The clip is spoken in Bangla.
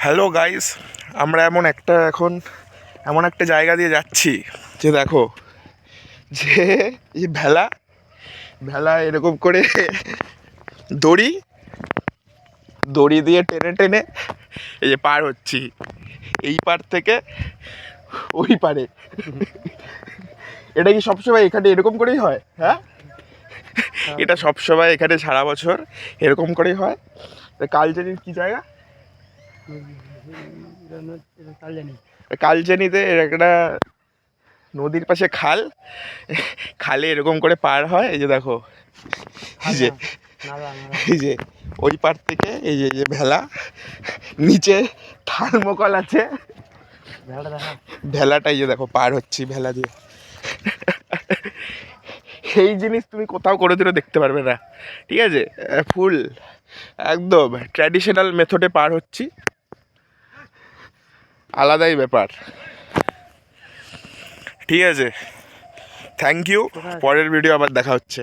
হ্যালো গাইস আমরা এমন একটা এখন এমন একটা জায়গা দিয়ে যাচ্ছি যে দেখো যে এই ভেলা ভেলা এরকম করে দড়ি দড়ি দিয়ে টেনে টেনে এই যে পার হচ্ছি। এই পার থেকে ওই পারে। এটা কি সবসময় এখানে এরকম করেই হয়? হ্যাঁ। এটা সবসময় এখানে সারা বছর এরকম করেই হয়। তা কালচারির কি জায়গা? কালচানিতে একটা নদীর পাশে খাল। খালে এরকম করে পার হয়, এই যে দেখো। এই যে এই যে, ওই পার থেকে এই যে যে ভেলা, নিচে থার্মোকল আছে। ভেড়াটা দেখা ভেলাটা এই যে দেখো, পার হচ্ছি ভেলা দিয়ে। এই জিনিস তুমি কোথাও করে দিলেও দেখতে পারবে না। ঠিক আছে? ফুল, একদম ট্র্যাডিশনাল মেথডে পার হচ্ছি। আলাদাই ব্যাপার। ঠিক আছে। থ্যাংক ইউ পরের ভিডিও আবার দেখা হচ্ছে।